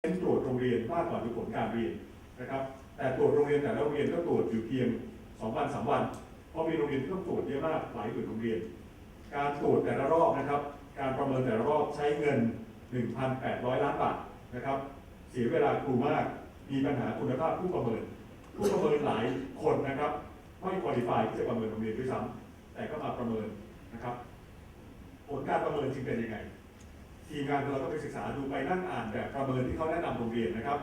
เน้นตรวจโรงเรียนมากกว่าดูผลการเรียนนะครับ แต่ตรวจโรงเรียนแต่ละโรงเรียนก็ตรวจอยู่เพียง 2 วัน 3 วัน เพราะมีโรงเรียนที่ต้องตรวจเยอะมากหลายหมื่นโรงเรียน การตรวจแต่ละรอบนะครับ การประเมินแต่ละรอบใช้เงิน 1,800 ล้านบาทนะครับ เสียเวลาครูมาก มีปัญหาคุณภาพผู้ประเมิน ผู้ประเมินหลายคนนะครับ ไม่คุริฟายที่จะประเมินโรงเรียนด้วยซ้ำแต่ก็มาประเมินนะครับ ผลการประเมินจึงเป็นยังไง ทีมงานของเราก็ไปศึกษาดูไปนั่งอ่านแบบประเมินที่เขาแนะนำโรงเรียนนะครับ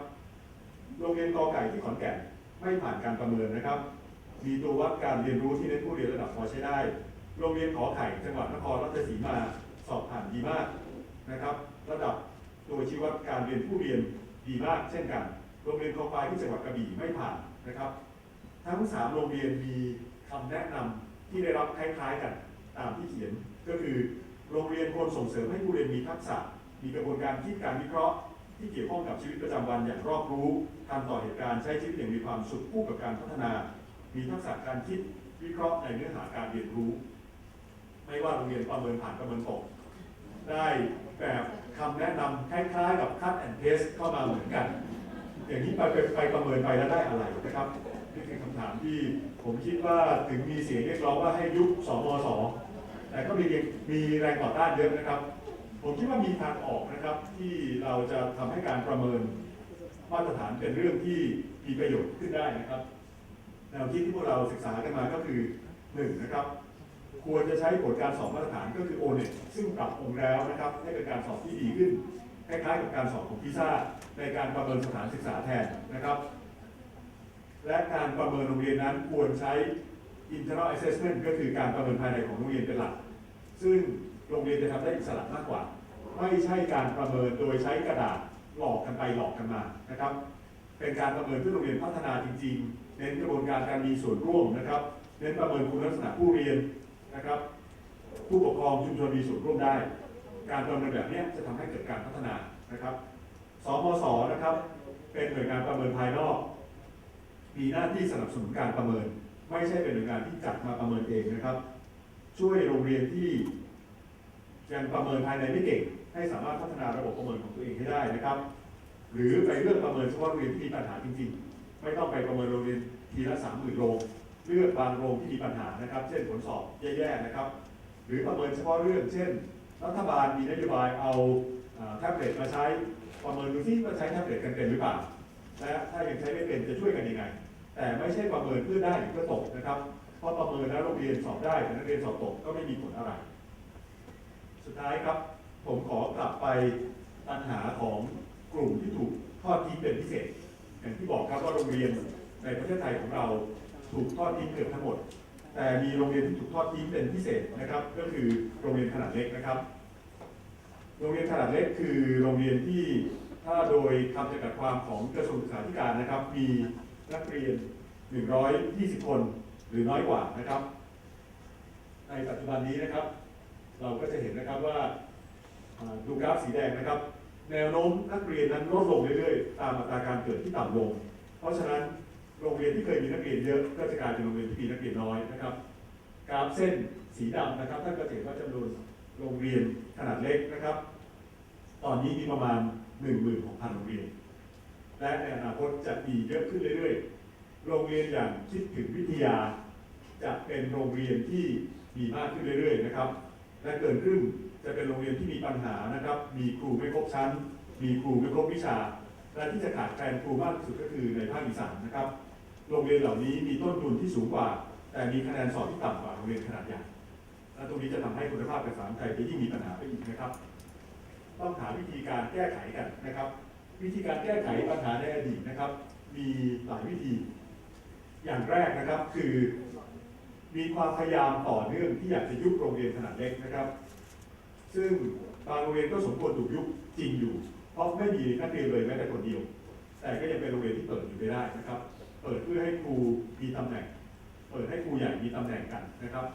โรงเรียนกอไก่ที่ขอนแก่นไม่ผ่านการประเมินนะครับ มีตัววัดการเรียนรู้ที่เน้นผู้เรียนระดับพอใช้ได้ โรงเรียนขอไข่จังหวัดนครราชสีมาสอบผ่านดีมากนะครับ ระดับตัวชี้วัดการเรียนผู้เรียนดีมากเช่นกัน โรงเรียนคอควายที่จังหวัดกระบี่ไม่ผ่านนะครับ ทั้งสามโรงเรียนมีคำแนะนำที่ได้รับคล้ายๆกันตามที่เขียนก็คือ โรงเรียนควรส่งเสริมให้ผู้เรียนมีทักษะ มีกระบวนการคิดการวิเคราะห์ ที่เกี่ยวข้องกับชีวิตประจำวันอย่างรอบรู้ทันต่อเหตุการณ์ใช้ชีวิตอย่างมีความสุขคู่กับการพัฒนา มีทักษะการคิดวิเคราะห์ในเนื้อหาการเรียนรู้ ไม่ว่าโรงเรียนประเมินผ่านประเมินตก ได้แบบคำแนะนำคล้ายๆกับ cut and paste เข้ามาเหมือนกัน อย่างนี้ไปไปไปประเมินไปแล้วได้อะไรนะครับนี่คือคำถามที่ผมคิดว่าถึงมีเสียงเรียกร้องว่าให้ยุบสมส แต่ก็มีมีแรงต่อต้านเยอะนะครับ ผมคิดว่ามีทางออกนะครับที่เราจะทำให้การประเมินมาตรฐานเป็นเรื่องที่มีประโยชน์ขึ้นได้นะครับแนวคิดที่พวกเราศึกษากันมาก็คือหนึ่งนะครับควรจะใช้ผลการสอบมาตรฐานก็คือ o n e t ซึ่งปรับปรุงแล้วนะครับให้เป็นการสอบที่ดีขึ้นคล้ายๆกับการสอบของพิซ่าในการประเมินสถานศึกษาแทนนะครับ และการประเมินโรงเรียนนั้นควรใช้ internal assessment ก็คือการประเมินภายในของโรงเรียนเป็นหลัก ซึ่งโรงเรียนจะทำได้อิสระมากกว่า ไม่ใช่การประเมินโดยใช้กระดาษหลอกกันไปหลอกกันมานะครับ เป็นการประเมินเพื่อโรงเรียนพัฒนาจริง ๆ เน้นกระบวนการการมีส่วนร่วมนะครับ เน้นประเมินคุณลักษณะผู้เรียนนะครับ ผู้ปกครองชุมชนมีส่วนร่วมได้ การประเมินแบบนี้จะทำให้เกิดการพัฒนานะครับสมศนะครับ เป็นหน่วยงานประเมินภายนอก มีหน้าที่สนับสนุนการประเมิน ไม่ใช่เป็นหน่วยงานที่จัดมาประเมินเองนะครับ ช่วยโรงเรียนที่ยังประเมินภายในไม่เก่ง ให้สามารถพัฒนาระบบประเมินของตัวเองให้ได้นะครับ หรือไปเลือกประเมินเฉพาะโรงเรียนที่มีปัญหาจริงๆ ไม่ต้องไปประเมินโรงเรียนทีละสามหมื่นโรงเลือกบางโรงที่มีปัญหานะครับ เช่นผลสอบแย่ๆนะครับ หรือประเมินเฉพาะเรื่อง เช่น รัฐบาลมีนโยบายเอาแท็บเล็ตมาใช้ประเมินดูซิว่าใช้แท็บเล็ตกันเป็นหรือเปล่าและถ้ายังใช้ไม่เป็นจะช่วยกันยังไง แต่ไม่ใช่ประเมินเพื่อได้หรือเพื่อตกนะครับ ราะประเมินแล้วโรงเรียนสอบได้แต่นักเรียนสอบตกก็ไม่มีผลอะไร สุดท้ายครับผมขอกลับไปปัญหาของกลุ่มที่ถูกทอดทิ้งเป็นพิเศษ อย่างที่บอกครับว่าโรงเรียนในประเทศไทยของเราถูกทอดทิ้งเกือบทั้งหมด แต่มีโรงเรียนที่ถูกทอดทิ้งเป็นพิเศษนะครับ ก็คือโรงเรียนขนาดเล็กนะครับ โรงเรียนขนาดเล็กคือโรงเรียนที่ถ้าโดยคำจำกัดความของกระทรวงศึกษาธิการนะครับ มีนักเรียน 120 คน หรือน้อยกว่านะครับ ในปัจจุบันนี้นะครับ เราก็จะเห็นนะครับว่าดูกราฟสีแดงนะครับ แนวโน้มนักเรียนนั้นลดลงเรื่อยๆ ตามอัตราการเกิดที่ต่ำลง เพราะฉะนั้นโรงเรียนที่เคยมีนักเรียนเยอะก็จะกลายเป็นโรงเรียนที่มีนักเรียนน้อยนะครับ กราฟเส้นสีดำนะครับท่านก็เห็นว่าจำนวนโรงเรียนขนาดเล็กนะครับ ตอนนี้มีประมาณ 16,000 โรงเรียน และในอนาคตจะมีเยอะขึ้นเรื่อยๆ โรงเรียนอย่างคิดถึงวิทยา จะเป็นโรงเรียนที่มีมากขึ้นเรื่อยๆนะครับ และเกินครึ่งจะเป็นโรงเรียนที่มีปัญหานะครับ มีครูไม่ครบชั้น มีครูไม่ครบวิชา และที่จะขาดแคลนครูมากที่สุดก็คือในภาคอีสานนะครับ โรงเรียนเหล่านี้มีต้นทุนที่สูงกว่า แต่มีคะแนนสอบที่ต่ำกว่าโรงเรียนขนาดใหญ่ และตรงนี้จะทำให้คุณภาพการศึกษาไทยจะยิ่งมีปัญหาไปอีกนะครับ ต้องหาวิธีการแก้ไขกันนะครับ วิธีการแก้ไขปัญหาในอดีตนะครับ มีหลายวิธี อย่างแรกนะครับคือ มีความพยายามต่อเนื่องที่อยากจะยุบโรงเรียนขนาดเล็กนะครับ ซึ่งบางโรงเรียนก็สมควรถูกยุบจริงอยู่ เพราะไม่มีนักเรียนเลยแม้แต่คนเดียว แต่ก็ยังเป็นโรงเรียนที่เปิดอยู่ไม่ได้นะครับ เปิดเพื่อให้ครูมีตำแหน่ง เปิดให้ครูใหญ่มีตำแหน่งกันนะครับ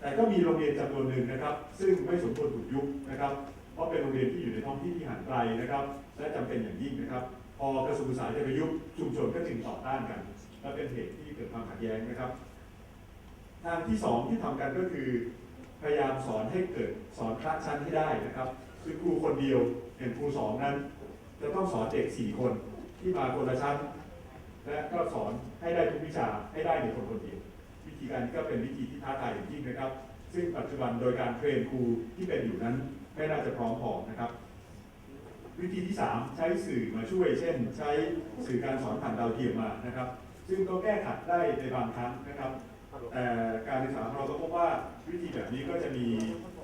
แต่ก็มีโรงเรียนจำนวนหนึ่งนะครับ ซึ่งไม่สมควรถูกยุบนะครับ ราะเป็นโรงเรียนที่อยู่ในท้องที่ที่ห่างไกลนะครับ และจำเป็นอย่างยิ่งนะครับ พอกระทรวงศึกษาจะไปยุบชุมชนก็จึงต่อต้านกัน และเป็นเหตุที่เกิดความขัดแย้งนะครับ ทางที่สองที่ทำกันก็คือ พยายามสอนให้เกิดสอนคละชั้นให้ได้นะครับคือครูคนเดียวอย่างครูสองนั้น จะต้องสอนเด็กสี่คนที่มาคนละชั้น และก็สอนให้ได้ทุกวิชาให้ได้ในคนคนเดียววิธีการนี้ก็เป็นวิธีที่ท้าทายอย่างยิ่งนะครับ ซึ่งปัจจุบันโดยการเทรนครูที่เป็นอยู่นั้น ไม่น่าจะพร้อมพอนะครับ วิธีที่ 3 ใช้สื่อมาช่วย เช่น ใช้สื่อการสอนผ่านดาวเทียมมานะครับ ซึ่งก็แก้ขัดได้ในบางครั้งนะครับแต่การศึกษาของเราก็พบว่าวิธีแบบนี้ก็จะมี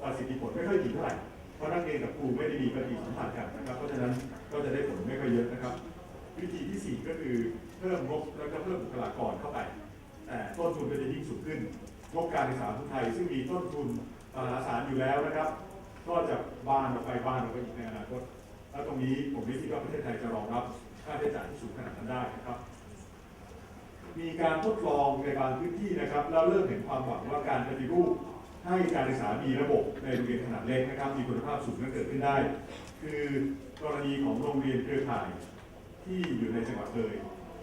ประสิทธิผลไม่ค่อยดีเท่าไหร่เพราะนักเรียนกับครูไม่ได้มีปฏิสัมพันธ์กันนะครับ เพราะฉะนั้นก็จะได้ผลไม่ค่อยเยอะนะครับ วิธีที่ 4 ก็คือเพิ่มงบแล้วก็เพิ่มบุคลากรเข้าไปแต่ต้นทุนก็จะยิ่งสูงขึ้นงบการศึกษาของไทยซึ่งมีต้นทุนมหาศาลอยู่แล้วนะครับ ก็จะบานออกไปบานออกไปอีกในอนาคตแล้วตรงนี้ผมไม่คิดว่าประเทศไทยจะรองรับค่าใช้จ่ายที่สูงขนาดนั้นได้นะครับ มีการทดลองในบางพื้นที่นะครับ แล้วเริ่มเห็นความหวังว่าการปฏิรูปให้การศึกษามีระบบในโรงเรียนขนาดเล็กนะครับ มีคุณภาพสูงนั้นเกิดขึ้นได้ คือกรณีของโรงเรียนเครือข่ายที่อยู่ในจังหวัดเลย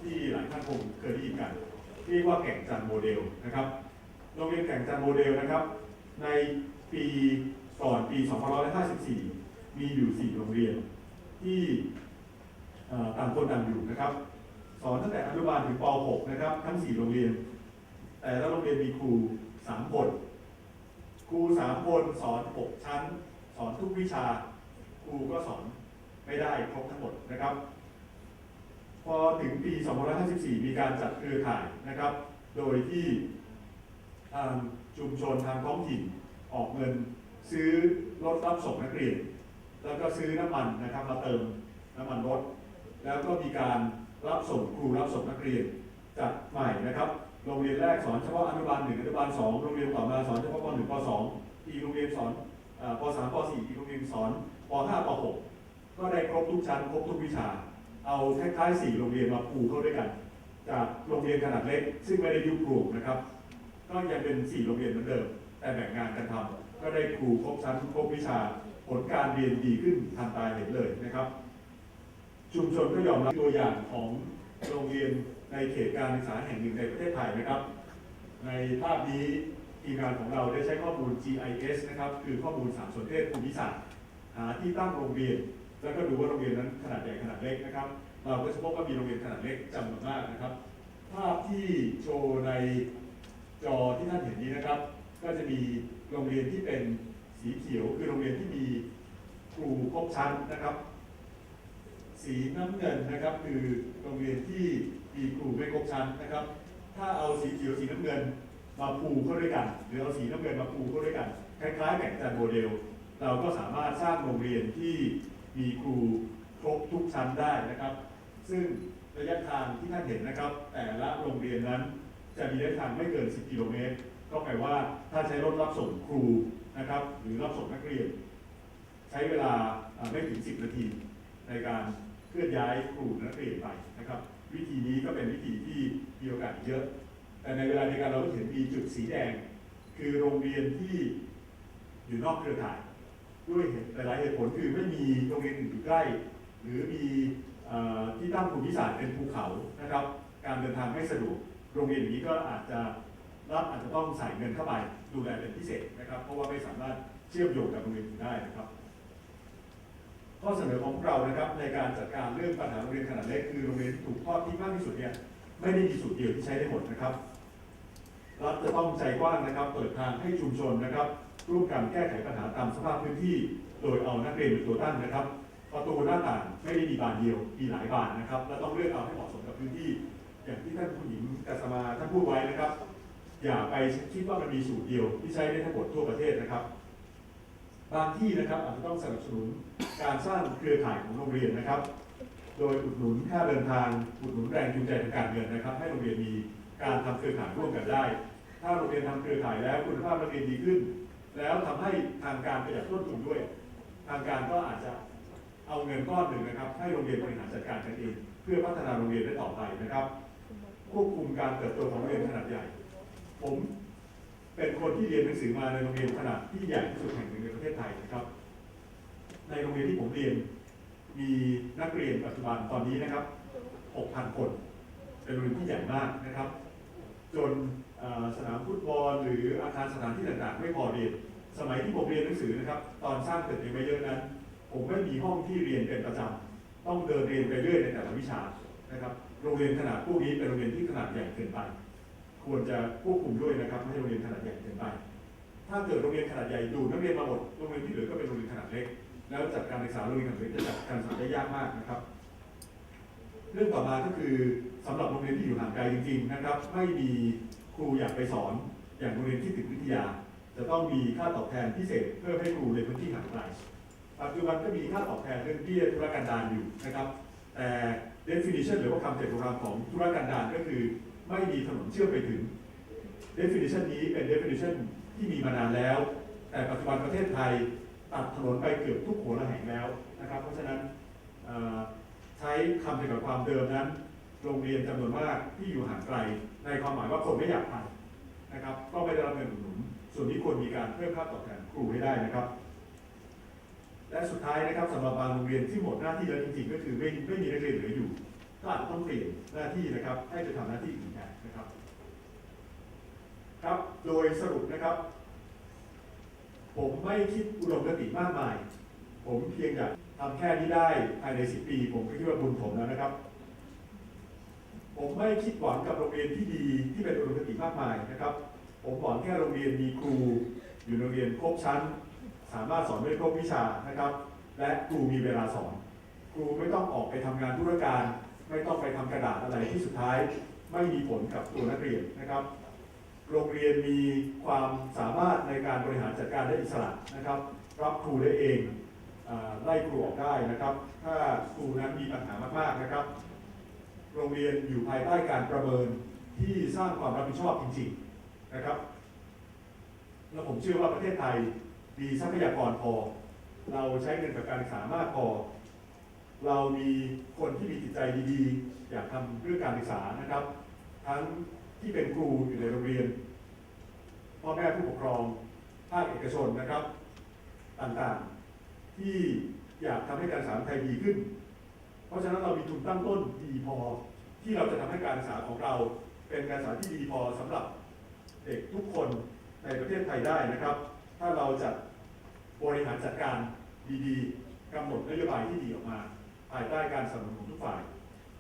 ที่หลายท่านคงเคยได้ยินกันเรียกว่าแก่งจันโมเดลนะครับ โรงเรียนแก่งจันโมเดลนะครับ ในปี ก่อนปี 2554 มีอยู่ 4 โรงเรียน ที่ต่างคนต่างอยู่นะครับ สอนตั้งแต่อนุบาลถึงป .6 นะครับ ทั้ง 4 โรงเรียน แต่ละโรงเรียนมีครู 3 คน ครู 3 คนสอน 6 ชั้น สอนทุกวิชา ครูก็สอนไม่ได้ครบทั้งหมดนะครับ พอถึงปี 2554 มีการจัดเครือข่ายนะครับ โดยที่ทางชุมชนทางท้องถิ่นออกเงิน ซื้อรถรับส่งนักเรียน แล้วก็ซื้อน้ำมันนะครับมาเติมน้ำมันรถ แล้วก็มีการรับส่งครูรับส่งนักเรียนจัดใหม่นะครับโรงเรียนแรกสอนเฉพาะอนุบาลหนึ่งอนุบาลสองโรงเรียนต่อมาสอนเฉพาะปหนึ่งปสองอีกโรงเรียนสอนปสามปสี่อีกโรงเรียนสอนปห้าปหกก็ได้ครบทุกชั้นครบทุกวิชา เอาคล้ายๆสี่โรงเรียนมาปูเข้าด้วยกัน จากโรงเรียนขนาดเล็ก ซึ่งไม่ได้ยุบกลุ่มนะครับ ก็ยังเป็นสี่โรงเรียนเหมือนเดิม แต่แบ่งงานกันทำ ก็ได้ครูครบชั้นครบวิชา ผลการเรียนดีขึ้นทันตาเห็นเลยนะครับ ชุมชนก็ยอมรับตัวอย่างของโรงเรียนในเขตการศึกษาแห่งหนึ่งในประเทศไทยนะครับ ในภาพนี้ทีมงานของเราได้ใช้ข้อมูล GIS นะครับคือข้อมูลสามสนเทศภูมิศาสตร์หาที่ตั้งโรงเรียน แล้วก็ดูว่าโรงเรียนนั้นขนาดใหญ่ขนาดเล็กนะครับ เราก็จะพบว่ามีโรงเรียนขนาดเล็กจำนวนมากนะครับ ภาพที่โชว์ในจอที่ท่านเห็นนี้นะครับ ก็จะมี โรงเรียนที่เป็นสีเขียวคือโรงเรียนที่มีครูครบชั้นนะครับ สีน้ำเงินนะครับคือโรงเรียนที่มีครูไม่ครบชั้นนะครับ ถ้าเอาสีเขียวสีน้ำเงินมาปูเข้าด้วยกัน หรือเอาสีน้ำเงินมาปูเข้าด้วยกัน คล้ายๆแบ่งจันโมเดล เราก็สามารถสร้างโรงเรียนที่มีครูครบทุกชั้นได้นะครับ ซึ่งระยะทางที่ท่านเห็นนะครับ แต่ละโรงเรียนนั้นจะมีระยะทางไม่เกิน 10 กิโลเมตร ก็แปลว่าถ้าใช้รถรับส่งครูนะครับหรือรับส่งนักเรียน ใช้เวลาไม่ถึง 10 นาที ในการเคลื่อนย้ายครูนักเรียนไปนะครับ วิธีนี้ก็เป็นวิธีที่มีโอกาสเยอะ แต่ในเวลาในการเราก็เห็นมีจุดสีแดง คือโรงเรียนที่อยู่นอกเครือข่าย ด้วยเหตุหลายเหตุผลคือไม่มีโรงเรียนอื่นอยู่ใกล้ หรือมีที่ตั้งภูมิศาสตร์เป็นภูเขานะครับ การเดินทางไม่สะดวกโรงเรียนนี้ก็อาจจะ รับอาจจะต้องใส่เงินเข้าไปดูแลเป็นพิเศษนะครับ เพราะว่าไม่สามารถเชื่อมโยงกับโรงเรียนอื่นได้นะครับ ข้อเสนอของพวกเรานะครับในการจัดการเรื่องปัญหาโรงเรียนขนาดเล็กคือโรงเรียนที่ถูกทอดทิ้งมากที่สุดเนี่ยไม่ได้มีสูตรเดียวที่ใช้ได้หมดนะครับรัฐจะต้องใจกว้างนะครับ เปิดทางให้ชุมชนนะครับร่วมกันแก้ไขปัญหาตามสภาพพื้นที่ โดยเอานักเรียนเป็นตัวตั้งนะครับ ประตูหน้าต่างไม่ได้มีบานเดียวมีหลายบานนะครับ และต้องเลือกเอาให้เหมาะสมกับพื้นที่ อย่างที่ท่านผู้หญิงกัสมาท่านพูดไว้นะครับ อย่าไปคิดว่ามันมีสูตรเดียวที่ใช้ได้ทั้งหมดทั่วประเทศนะครับ บางที่นะครับอาจจะต้องสนับสนุนการสร้างเครือข่ายของโรงเรียนนะครับ โดยอุดหนุนค่าเดินทางอุดหนุนแรงจูงใจทางการเงินนะครับ ให้โรงเรียนมีการทำเครือข่ายร่วมกันได้ ถ้าโรงเรียนทำเครือข่ายแล้วคุณภาพนักเรียนดีขึ้น แล้วทำให้ทางการประหยัดต้นทุนด้วย ทางการก็อาจจะเอาเงินก้อนหนึ่งนะครับ ให้โรงเรียนบริหารจัดการกันเองเพื่อพัฒนาโรงเรียนได้ต่อไปนะครับควบคุมการเติบโตของโรงเรียนขนาดใหญ่ ผมเป็นคนที่เรียนหนังสือมาในโรงเรียนขนาดที่ใหญ่ที่สุดแห่งหนึ่งในประเทศไทยนะครับ ในโรงเรียนที่ผมเรียนมีนักเรียนปัจจุบันตอนนี้นะครับ 6,000 คน เป็นโรงเรียนที่ใหญ่มากนะครับ จนสนามฟุตบอลหรืออาคารสถานที่ต่างๆ ไม่พอเรียน สมัยที่ผมเรียนหนังสือนะครับ ตอนสร้างตึกยังไม่เยอะนั้น ผมไม่มีห้องที่เรียนเป็นประจำต้องเดินเรียนไปเรื่อยในแต่ละวิชานะครับ โรงเรียนขนาดพวกนี้เป็นโรงเรียนที่ขนาดใหญ่เกินไป ควรจะควบคุมด้วยนะครับไม่ให้โรงเรียนขนาดใหญ่เกินไป ถ้าเกิดโรงเรียนขนาดใหญ่ดูนักเรียนมาหมดโรงเรียนที่เหลือก็เป็นโรงเรียนขนาดเล็ก แล้วจัดการศึกษาโรงเรียนขนาดเล็กจะจัดการศึกษาได้ยากมากนะครับ เรื่องต่อมาก็คือสำหรับโรงเรียนที่อยู่ห่างไกลจริง ๆ นะครับ ไม่มีครูอยากไปสอน อย่างโรงเรียนที่ติดวิทยา จะต้องมีค่าตอบแทนพิเศษเพื่อให้ครูในพื้นที่ห่างไกลปัจจุบันก็มีค่าตอบแทนเรื่องเบี้ยธุรกันดารอยู่นะครับ แต่ definition หรือว่าคำเจตความของธุรกันดารก็คือ ไม่มีถนนเชื่อมไปถึง definition นี้เป็น definition ที่มีมานานแล้ว แต่ปัจจุบันประเทศไทยตัดถนนไปเกือบทุกหัวระแห่งแล้วนะครับ เพราะฉะนั้นใช้คำจำกัดความเดิมนั้น โรงเรียนจำนวนมากที่อยู่ห่างไกล ในความหมายว่าคนไม่อยากไปนะครับ ก็ไม่ได้รับเงินอุดหนุน ส่วนนี้ควรมีการเพิ่มค่าตอบแทนครูให้ได้นะครับ และสุดท้ายนะครับสำหรับบางโรงเรียนที่หมดหน้าที่แล้วจริงๆ ก็คือไม่ไม่มีนักเรียนเหลืออยู่ ก็อาจจะต้องเปลี่ยนหน้าที่นะครับ ให้ไปทำหน้าที่อื่นแทนนะครับ ครับ โดยสรุปนะครับ ผมไม่คิดอุดมคติมากมาย ผมเพียงอยากทำแค่นี้ได้ภายใน 10 ปี ผมก็คิดว่าบุญผมแล้วนะครับ ผมไม่คิดหวังกับโรงเรียนที่ดีที่เป็นอุดมคติมากมายนะครับ ผมหวังแค่โรงเรียนมีครู อยู่โรงเรียนครบชั้น สามารถสอนได้ครบวิชานะครับ และครูมีเวลาสอน ครูไม่ต้องออกไปทำงานธุรการ ไม่ต้องไปทำกระดาษอะไรที่สุดท้ายไม่มีผลกับตัวนักเรียนนะครับ โรงเรียนมีความสามารถในการบริหารจัดการได้อิสระนะครับ รับครูได้เองไล่ครูออกได้นะครับ ถ้าครูนั้นมีปัญหามากๆนะครับ โรงเรียนอยู่ภายใต้การประเมินที่สร้างความรับผิดชอบจริงๆนะครับแล้วผมเชื่อว่าประเทศไทยมีทรัพยากรพอ เราใช้เงินกับการศึกษามากพอ เรามีคนที่มีจิตใจดีๆ อยากทำเรื่องการศึกษานะครับ ทั้งที่เป็นครูอยู่ในโรงเรียนพ่อแม่ผู้ปกครองภาคเอกชนนะครับ ต่างๆ ที่อยากทำให้การศึกษาไทยดีขึ้น เพราะฉะนั้นเรามีทุนตั้งต้นดีพอ ที่เราจะทำให้การศึกษาของเรา เป็นการศึกษาที่ดีพอสำหรับเด็กทุกคนในประเทศไทยได้นะครับ ถ้าเราจะบริหารจัดการดีๆกำหนดนโยบายที่ดีออกมา ภายใต้การสนับสนุนของทุกฝ่าย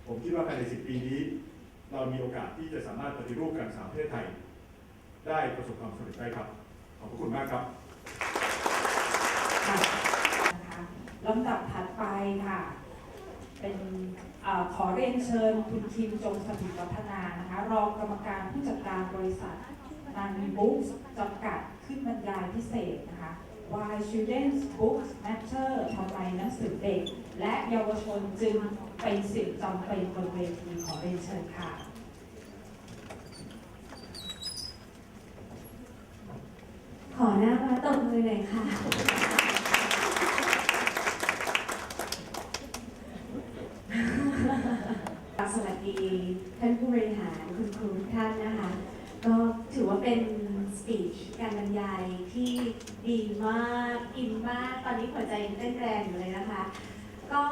ผมคิดว่าภายใน 10 ปีนี้ เรามีโอกาสที่จะสามารถปฏิรูปการศึกษาประเทศไทย ได้ประสบความสำเร็จได้ครับ ขอบพระคุณมากครับนะคะลำดับถัดไปค่ะ เป็นเออขอเรียนเชิญคุณคิมจงสถิตวัฒนานะคะ รองกรรมการผู้จัดการบริษัทนันบุ๊กจำกัดขึ้นบรรยายพิเศษนะคะ Why Children's Books Matter ทำไมหนังสือเด็ก และเยาวชนจึงเป็นสิ่งจำเป็นบนเวทีขอเรียนเชิญค่ะขอหน้ามาตบมือหน่อยค่ะ สวัสดีท่านผู้บริหารคุณครูทุกท่านนะคะ ก็ถือว่าเป็นสปีชการบรรยายที่ดีมากอินมาก ตอนนี้หัวใจเต้นแรงอยู่เลยนะคะ ก็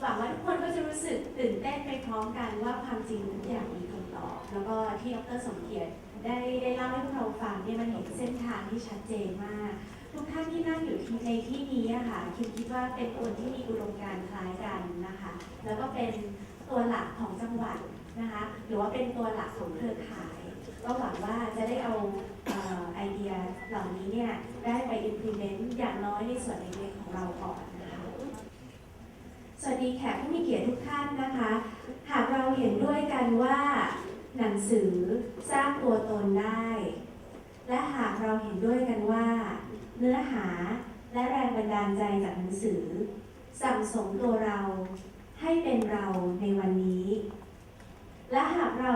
หวังว่าทุกคนก็จะรู้สึกตื่นเต้นไปพร้อมกันว่าความจริงทุกอย่างมีคำตอบ แล้วก็ที่ดรสมเกียรติได้ได้เล่าให้พวกเราฟังเนี่ยมันเห็นเส้นทางที่ชัดเจนมาก ทุกท่านที่นั่งอยู่ที่ในที่นี้อะค่ะคิดคิดว่าเป็นคนที่มีอุดมการณ์คล้ายกันนะคะ แล้วก็เป็นตัวหลักของจังหวัดนะคะหรือว่าเป็นตัวหลักของเครือข่าย ก็หวังว่าจะได้เอาเออไอเดียเหล่านี้เนี่ยได้ไป implement อย่างน้อยในส่วนเล็กๆของเราก่อน สวัสดีแขกผู้มีเกียรติทุกท่านนะคะ หากเราเห็นด้วยกันว่า หนังสือสร้างตัวตนได้ และหากเราเห็นด้วยกันว่า เนื้อหาและแรงบันดาลใจจากหนังสือ สั่งสมตัวเราให้เป็นเราในวันนี้ และหากเรา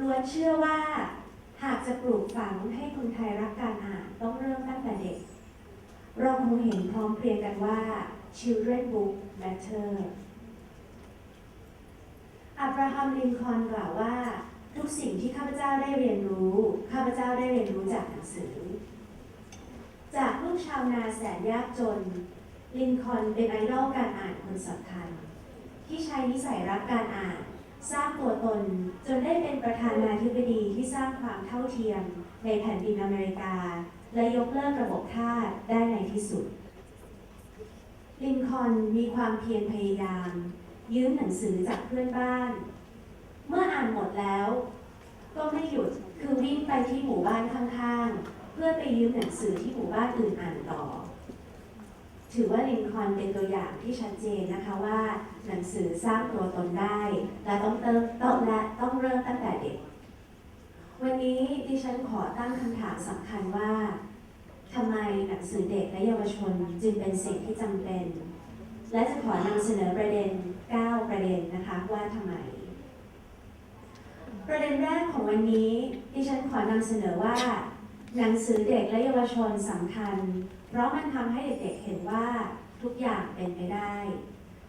ล้วนเชื่อว่า หากจะปลูกฝังให้คนไทยรักการอ่านต้องเริ่มตั้งแต่เด็ก เราคงเห็นพร้อมเพรียงกันว่า children book matter อับราฮัมลินคอนกล่าวว่า ทุกสิ่งที่ข้าพเจ้าได้เรียนรู้ ข้าพเจ้าได้เรียนรู้จากหนังสือ จากลูกชาวนาแสนยากจน ลินคอนเป็นไอดอลการอ่านคนสำคัญ ที่ใช้นิสัยรักการอ่าน สร้างตัวตนจนได้เป็นประธานาธิบดีที่สร้างความเท่าเทียมในแผ่นดินอเมริกา และยกเลิกระบบทาสได้ในที่สุด ลินคอนมีความเพียรพยายาม ยืมหนังสือจากเพื่อนบ้าน เมื่ออ่านหมดแล้ว ก็ไม่หยุดคือวิ่งไปที่หมู่บ้านข้างๆ เพื่อไปยืมหนังสือที่หมู่บ้านอื่นอ่านต่อ ถือว่าลินคอนเป็นตัวอย่างที่ชัดเจนนะคะว่า หนังสือสร้างตัวตนได้ และต้องเติมต้องและต้องเริ่มตั้งแต่เด็ก วันนี้ดิฉันขอตั้งคำถามสำคัญว่า ทำไมหนังสือเด็กและเยาวชนจึงเป็นสิ่งที่จำเป็น และจะขอนำเสนอประเด็น 9 ประเด็นนะคะว่าทำไม ประเด็นแรกของวันนี้ดิฉันขอนำเสนอว่า หนังสือเด็กและเยาวชนสำคัญ เพราะมันทำให้เด็กๆเห็นว่าทุกอย่างเป็นไปได้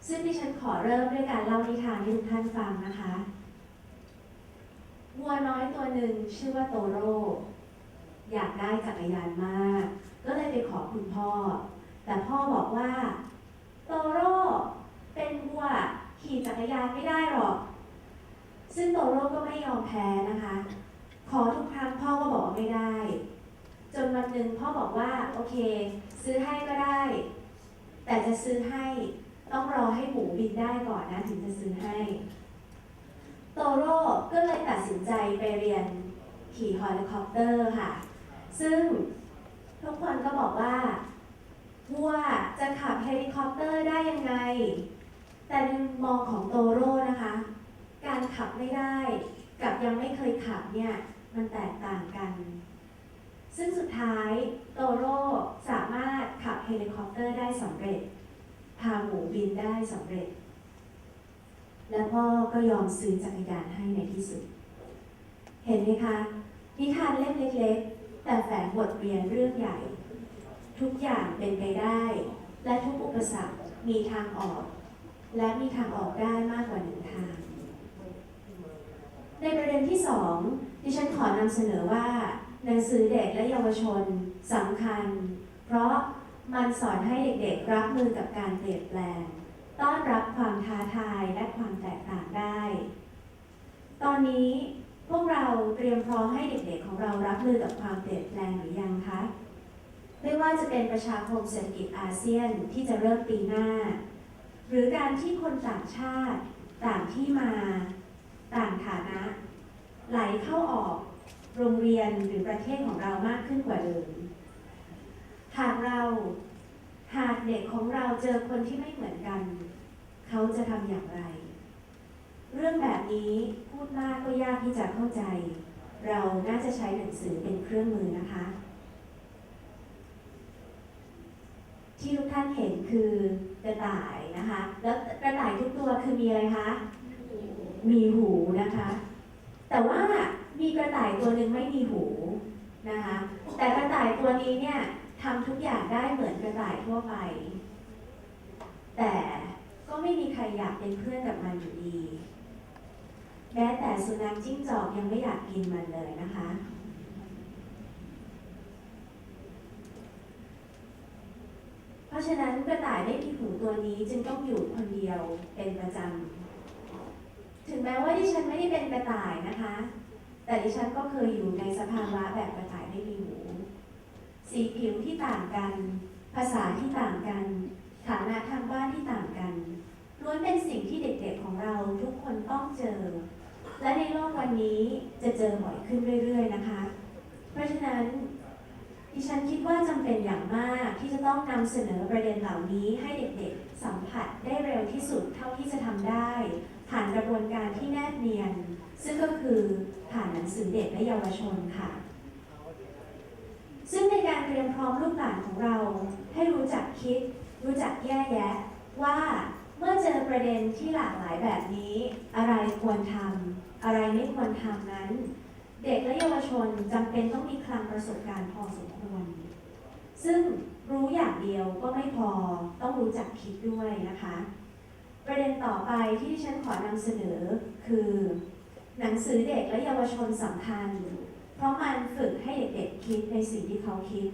ซึ่งดิฉันขอเริ่มด้วยการเล่านิทานให้ทุกท่านฟังนะคะวัวน้อยตัวหนึ่งชื่อว่าโตโร่ อยากได้จักรยานมาก ก็เลยไปขอคุณพ่อ แต่พ่อบอกว่าโตโร่เป็นวัวขี่จักรยานไม่ได้หรอก ซึ่งโตโร่ก็ไม่ยอมแพ้นะคะ ขอทุกครั้งพ่อก็บอกไม่ได้ จนวันหนึ่งพ่อบอกว่าโอเค ซื้อให้ก็ได้ แต่จะซื้อให้ต้องรอให้หมูบินได้ก่อนนะถึงจะซื้อให้ โตโร่ก็เลยตัดสินใจไปเรียนขี่เฮลิคอปเตอร์ค่ะ ซึ่งทุกคนก็บอกว่าวัวจะขับเฮลิคอปเตอร์ได้ยังไง แต่ในมุมมองของโตโร่นะคะ การขับไม่ได้กับยังไม่เคยขับเนี่ยมันแตกต่างกัน ซึ่งสุดท้ายโตโร่สามารถขับเฮลิคอปเตอร์ได้สำเร็จ พาหมูบินได้สำเร็จ และพ่อก็ยอมซื้อจักรยานให้ในที่สุด เห็นไหมคะนิทานเล่มเล็กๆ แต่แฝงบทเรียนเรื่องใหญ่ ทุกอย่างเป็นไปได้ และทุกอุปสรรคมีทางออก และมีทางออกได้มากกว่าหนึ่งทาง ในประเด็นที่สองดิฉันขอนำเสนอว่าหนังสือเด็กและเยาวชนสำคัญ เพราะมันสอนให้เด็กๆรับมือกับการเปลี่ยนแปลง ต้อนรับความท้าทายและความแตกต่างได้ ตอนนี้ เตรียมพร้อมให้เด็กๆ ของเรารับมือกับความเปลี่ยนแปลงหรือยังคะ ไม่ว่าจะเป็นประชาคมเศรษฐกิจอาเซียนที่จะเริ่มปีหน้า หรือการที่คนต่างชาติ ต่างที่มา ต่างฐานะ ไหลเข้าออก โรงเรียนหรือประเทศของเรามากขึ้นกว่าเดิมหากเราหากเด็กของเราเจอคนที่ไม่เหมือนกัน เขาจะทำอย่างไร เรื่องแบบนี้พูดมากก็ยากที่จะเข้าใจ เราน่าจะใช้หนังสือเป็นเครื่องมือนะคะ ที่ทุกท่านเห็นคือกระต่ายนะคะ แล้วกระต่ายทุกตัวคือมีอะไรคะมีหูนะคะ แต่ว่ามีกระต่ายตัวหนึ่งไม่มีหูนะคะ แต่กระต่ายตัวนี้เนี่ยทำทุกอย่างได้เหมือนกระต่ายทั่วไป แต่ก็ไม่มีใครอยากเป็นเพื่อนกับมันอยู่ดี แม้แต่สุนัขจิ้งจอกยังไม่อยากกินมันเลยนะคะ เพราะฉะนั้นกระต่ายไม่มีหูตัวนี้จึงต้องอยู่คนเดียวเป็นประจำ ถึงแม้ว่าดิฉันไม่ได้เป็นกระต่ายนะคะ แต่ดิฉันก็เคยอยู่ในสภาวะแบบกระต่ายไม่มีหู สีผิวที่ต่างกัน ภาษาที่ต่างกัน ฐานะทางบ้านที่ต่างกันล้วนเป็นสิ่งที่เด็กๆของเราทุกคนต้องเจอ และในโลกวันนี้จะเจอบ่อยขึ้นเรื่อย ๆ นะคะ เพราะฉะนั้นดิฉันคิดว่าจำเป็นอย่างมากที่จะต้องนำเสนอประเด็นเหล่านี้ให้เด็กๆ สัมผัสได้เร็วที่สุดเท่าที่จะทำได้ ผ่านกระบวนการที่แนบเนียน ซึ่งก็คือผ่านหนังสือเด็กและเยาวชนค่ะ ซึ่งในการเตรียมพร้อมลูกหลานของเรา ให้รู้จักคิด รู้จักแยกแยะว่าเมื่อเจอประเด็นที่หลากหลายแบบนี้ อะไรควรทำ อะไรไม่ควรทำนั้น เด็กและเยาวชนจำเป็นต้องมีคลังประสบการณ์พอสมควร ซึ่งรู้อย่างเดียวก็ไม่พอต้องรู้จักคิดด้วยนะคะ ประเด็นต่อไปที่ฉันขอนำเสนอคือ หนังสือเด็กและเยาวชนสำคัญ เพราะมันฝึกให้เด็กๆคิดในสิ่งที่เขาคิด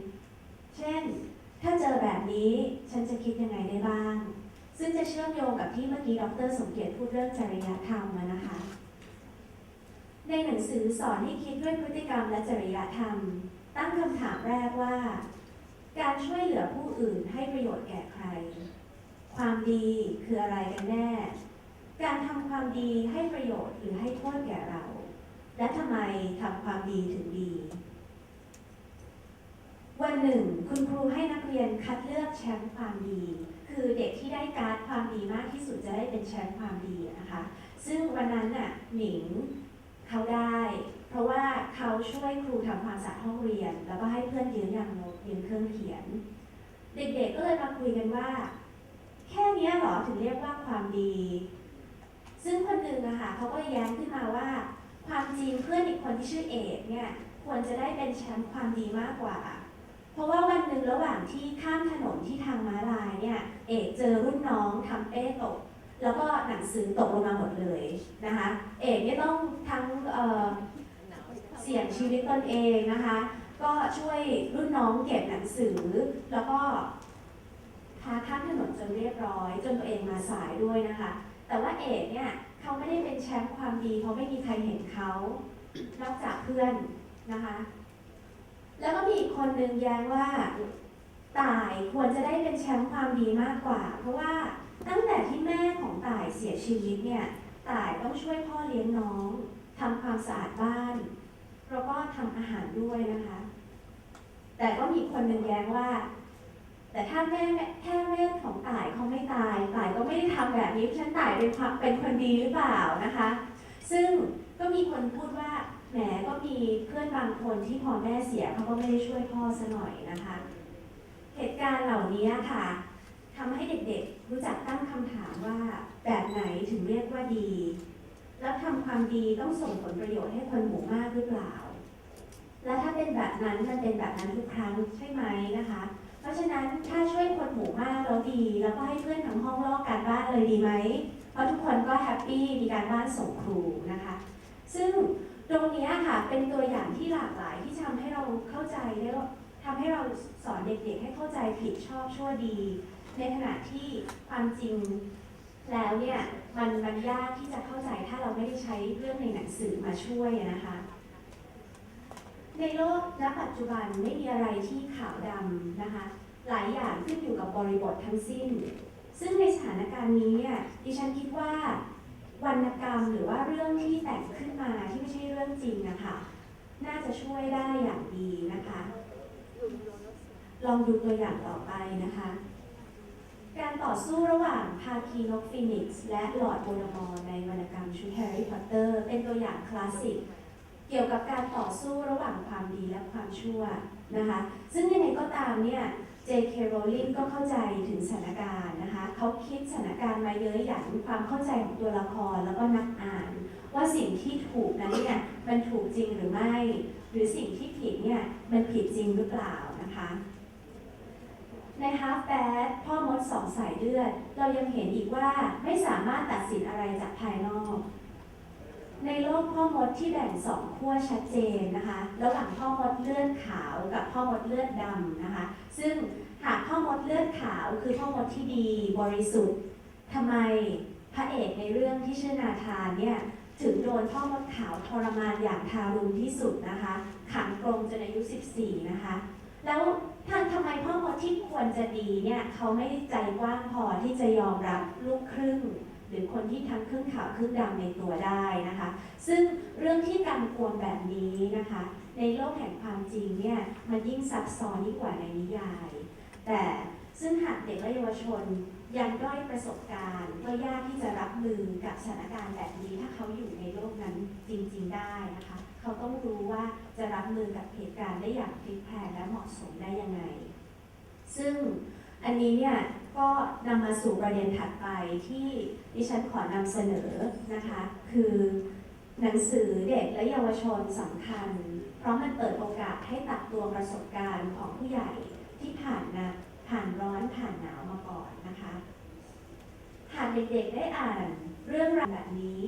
เช่น ถ้าเจอแบบนี้ฉันจะคิดยังไงได้บ้าง ซึ่งจะเชื่อมโยงกับที่เมื่อกี้ดร สมเกียรติพูดเรื่องจริยธรรมนะคะ ในหนังสือสอนให้คิดด้วยพฤติกรรมและจริยธรรม ตั้งคำถามแรกว่า การช่วยเหลือผู้อื่นให้ประโยชน์แก่ใคร ความดีคืออะไรกันแน่ การทำความดีให้ประโยชน์หรือให้โทษแก่เรา และทำไมทำความดีถึงดี วันหนึ่ง คุณครูให้นักเรียนคัดเลือกแชมป์ความดี คือเด็กที่ได้การ์ดความดีมากที่สุดจะได้เป็นแชมป์ความดีนะคะ ซึ่งวันนั้นน่ะหนิง เขาได้ เพราะว่าเขาช่วยครูทำความสะอาดห้องเรียน แล้วก็ให้เพื่อนยืนยางลบยืนเครื่องเขียน เด็กๆก็เลยมาคุยกันว่า แค่นี้หรอถึงเรียกว่าความดี ซึ่งคนหนึ่งนะคะเขาก็แย้งขึ้นมาว่า ความจริงเพื่อนอีกคนที่ชื่อเอกเนี่ยควรจะได้เป็นแชมป์ความดีมากกว่า เพราะว่าวันหนึ่งระหว่างที่ข้ามถนนที่ทางม้าลายเนี่ย เอกเจอรุ่นน้องทำเป้ตก แล้วก็หนังสือตกลงมาหมดเลยนะคะ เอกเนี่ยต้องทั้งเเสี่ยงชีวิตตนเองนะคะ ก็ช่วยรุ่นน้องเก็บหนังสือ แล้วก็พาข้ามถนนจนเรียบร้อย จนตัวเองมาสายด้วยนะคะ แต่ว่าเอกเนี่ยเขาไม่ได้เป็นแชมป์ความดีเพราะไม่มีใครเห็นเขานอกจากเพื่อนนะคะ แล้วก็มีอีกคนนึงแย้งว่าต่ายควรจะได้เป็นแชมป์ความดีมากกว่า เพราะว่า ตั้งแต่ที่แม่ของต่ายเสียชีวิตเนี่ยต่ายต้องช่วยพ่อเลี้ยงน้องทำความสะอาดบ้านแล้วก็ทำอาหารด้วยนะคะ แต่ก็มีคนหนึ่งแย้งว่า แต่ถ้าแม่แค่แม่ของต่ายเขาไม่ตายต่ายก็ไม่ได้ทำแบบนี้ฉะนันต่ายเป็นความเป็นคนดีหรือเปล่านะคะ ซึ่งก็มีคนพูดว่าแหมก็มีเพื่อนบางคนที่พอแม่เสียเขาก็ไม่ได้ช่วยพ่อซะหน่อยนะคะ เหตุการณ์เหล่านี้ค่ะ ทำให้เด็กๆ รู้จักตั้งคำถามว่าแบบไหนถึงเรียกว่าดี แล้วทำความดีต้องส่งผลประโยชน์ให้คนหมู่มากหรือเปล่า และถ้าเป็นแบบนั้นมันเป็นแบบนั้นทุกครั้งใช่ไหมนะคะ เพราะฉะนั้นถ้าช่วยคนหมู่มากแล้วดี แล้วก็ให้เพื่อนทั้งห้องลอกการบ้านเลยดีไหมเพราะทุกคนก็แฮปปี้มีการบ้านส่งครูนะคะ ซึ่งตรงนี้ค่ะเป็นตัวอย่างที่หลากหลายที่ทำให้เราเข้าใจได้ว่าทำให้เราสอนเด็กๆ ให้เข้าใจผิดชอบชั่วดี ในขณะที่ความจริงแล้วเนี่ยมันมันยากที่จะเข้าใจถ้าเราไม่ได้ใช้เรื่องในหนังสือมาช่วยนะคะ ในโลกณปัจจุบันไม่มีอะไรที่ขาวดำนะคะ หลายอย่างขึ้นอยู่กับบริบททั้งสิ้น ซึ่งในสถานการณ์นี้เนี่ยดิฉันคิดว่าวรรณกรรมหรือว่าเรื่องที่แต่งขึ้นมาที่ไม่ใช่เรื่องจริงนะคะน่าจะช่วยได้อย่างดีนะคะ ลองดูตัวอย่างต่อไปนะคะ การต่อสู้ระหว่างภาคีนกฟีนิกซ์และหลอดโวลเดอมอร์ในวรรณกรรมชุดแฮร์รี่พอตเตอร์ เป็นตัวอย่างคลาสสิกเกี่ยวกับการต่อสู้ระหว่างความดีและความชั่วนะคะ ซึ่งยังไงก็ตามเนี่ย J.K. Rowling ก็เข้าใจถึงสถานการณ์นะคะ เขาคิดสถานการณ์มาเยอะอย่างความเข้าใจของตัวละครแล้วก็นักอ่าน ว่าสิ่งที่ถูกนั้นเนี่ยมันถูกจริงหรือไม่ หรือสิ่งที่ผิดเนี่ยมันผิดจริงหรือเปล่านะคะ ใน Half Bad พ่อมดสองสายเลือด เรายังเห็นอีกว่าไม่สามารถตัดสินอะไรจากภายนอก ในโลกพ่อมดที่แบ่งสองขั้วชัดเจนนะคะระหว่างพ่อมดเลือดขาวกับพ่อมดเลือดดำนะคะ ซึ่งหากพ่อมดเลือดขาวคือพ่อมดที่ดีบริสุทธิ์ทำไมพระเอกในเรื่องที่ชื่อนาธานเนี่ยถึงโดนพ่อมดขาวทรมานอย่างทารุณที่สุดนะคะ ขังกรงจนอายุ 14 นะคะ แล้ว ท่านทำไมพ่อมดที่ควรจะดีเนี่ยเขาไม่ใจกว้างพอที่จะยอมรับลูกครึ่ง หรือคนที่ทั้งครึ่งขาวครึ่งดำในตัวได้นะคะ ซึ่งเรื่องที่กำกวมแบบนี้นะคะ ในโลกแห่งความจริงเนี่ยมันยิ่งซับซ้อนยิ่งกว่าในนิยาย แต่ซึ่งหากเด็กและเยาวชนยังด้อยประสบการณ์ก็ยากที่จะรับมือกับสถานการณ์แบบนี้ถ้าเขาอยู่ในโลกนั้นจริง ๆ ได้นะคะ เขาต้องรู้ว่าจะรับมือกับเหตุการณ์ได้อย่างพลิกแพลงและเหมาะสมได้ยังไง ซึ่งอันนี้เนี่ยก็นำมาสู่ประเด็นถัดไปที่ดิฉันขอนำเสนอนะคะ คือหนังสือเด็กและเยาวชนสำคัญ เพราะมันเปิดโอกาสให้ตักตวงประสบการณ์ของผู้ใหญ่ที่ผ่านนะผ่านร้อนผ่านหนาวมาก่อนนะคะ หากเด็กๆได้อ่านเรื่องราวแบบนี้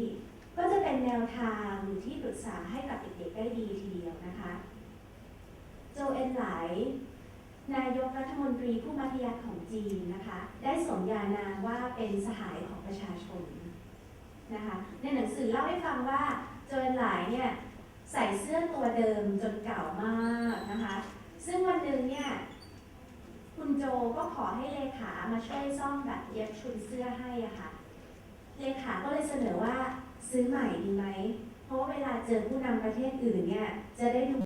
ก็จะเป็นแนวทางหรือที่ปรึกษาให้กับเด็กๆได้ดีทีเดียวนะคะ โจเอ็นไหลนายกรัฐมนตรีผู้มัธยัติของจีนนะคะ ได้สมญานามว่าเป็นสหายของประชาชนนะคะในหนังสือเล่าให้ฟังว่าโจเอ็นไหลเนี่ยใส่เสื้อตัวเดิมจนเก่ามากนะคะ ซึ่งวันหนึ่งเนี่ยคุณโจก็ขอให้เลขามาช่วยซ่อมแบบเย็บชุดเสื้อให้อะค่ะ เลขาก็เลยเสนอว่า ซื้อใหม่ดีไหม เพราะเวลาเจอผู้นำประเทศอื่นเนี่ยจะได้ดู